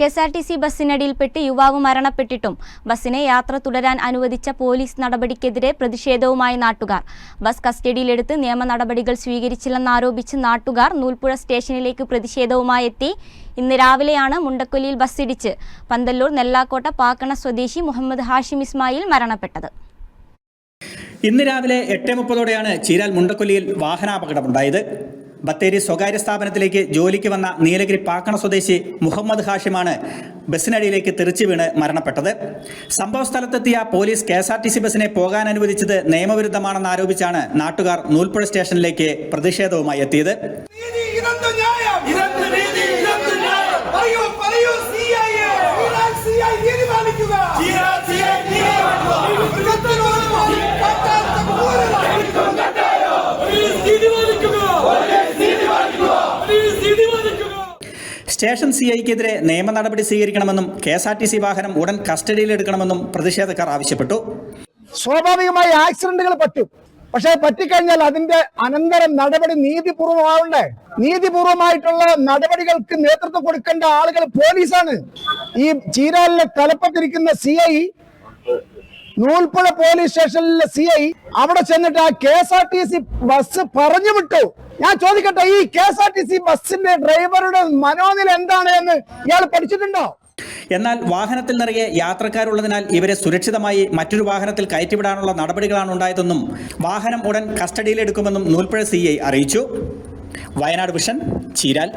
K S R T C ബസ്സിനടിയിൽപ്പെട്ട് യുവാവ് മരണപ്പെട്ടിട്ടും ബസ്സിനെ യാത്ര തുടരാൻ അനുവദിച്ച പോലീസ് നടപടിക്കെതിരെ പ്രതിഷേധവുമായി നാട്ടുകാർ. ബസ് കസ്റ്റഡിയിലെടുത്ത് നിയമ നടപടികൾ സ്വീകരിച്ചില്ലെന്നാരോപിച്ച് നാട്ടുകാർ നൂൽപ്പുഴ സ്റ്റേഷനിലേക്ക് പ്രതിഷേധവുമായി എത്തി. ഇന്ന് രാവിലെയാണ് മുണ്ടക്കൊല്ലിയിൽ ബസ്സിടിച്ച് പന്തല്ലൂർ നെല്ലാക്കോട്ട പാക്കണ സ്വദേശി മുഹമ്മദ് ഹാഷിം ഇസ്മായിൽ മരണപ്പെട്ടത്. ഇന്ന് രാവിലെ എട്ട് മുപ്പതോടെയാണ് ചീരാൽ മുണ്ടക്കൊല്ലിയിൽ വാഹനാപകടമുണ്ടായത്. ബത്തേരി സ്വകാര്യ സ്ഥാപനത്തിലേക്ക് ജോലിക്ക് വന്ന നീലഗിരി പാക്കണ സ്വദേശി മുഹമ്മദ് ഹാഷിമാണ് ബസ്സിനടിയിലേക്ക് തെറിച്ചു വീണ് മരണപ്പെട്ടത്. സംഭവ സ്ഥലത്തെത്തിയ police K S R T C ബസ്സിനെ പോകാൻ അനുവദിച്ചത് നിയമവിരുദ്ധമാണെന്ന് ആരോപിച്ചാണ് നാട്ടുകാർ നൂൽപ്പുഴ സ്റ്റേഷനിലേക്ക് പ്രതിഷേധവുമായി എത്തിയത്. സ്റ്റേഷൻ സി ഐക്കെതിരെ നിയമ നടപടി സ്വീകരിക്കണമെന്നും K S R T C വാഹനം ഉടൻ കസ്റ്റഡിയിലെടുക്കണമെന്നും പ്രതിഷേധക്കാർ ആവശ്യപ്പെട്ടു. സ്വാഭാവികമായി ആക്സിഡന്റുകൾ പറ്റും. പക്ഷെ പറ്റിക്കഴിഞ്ഞാൽ അതിന്റെ അനന്തരം നടപടി നീതിപൂർവമാവണ്ടേ നീതിപൂർവമായിട്ടുള്ള നടപടികൾക്ക് നേതൃത്വം കൊടുക്കേണ്ട ആളുകൾ പോലീസാണ്. ഈ ചീരാലിലെ തലപ്പത്തിരിക്കുന്ന സി ഐ നൂൽപ്പുഴ പോലീസ് സ്റ്റേഷനിലെ സി ഐ അവിടെ ചെന്നിട്ട് ആ K S R T C bus പറഞ്ഞു വിട്ടു. ഞാൻ ചോദിക്കട്ടെ ഈ K S R T C ബസ്സിന്റെ ഡ്രൈവറുടെ മനോനില എന്താണ് എന്ന് ഇയാൾ പഠിച്ചിട്ടുണ്ടോ? എന്നാൽ വാഹനത്തിൽ നിറയെ യാത്രക്കാരുള്ളതിനാൽ ഇവരെ സുരക്ഷിതമായി മറ്റൊരു വാഹനത്തിൽ കയറ്റിവിടാനുള്ള നടപടികളാണ് ഉണ്ടായതെന്നും വാഹനം ഉടൻ കസ്റ്റഡിയിലെടുക്കുമെന്നും നൂൽപ്പുഴ സി അറിയിച്ചു. വയനാട് വിഷൻ ചീരാൽ.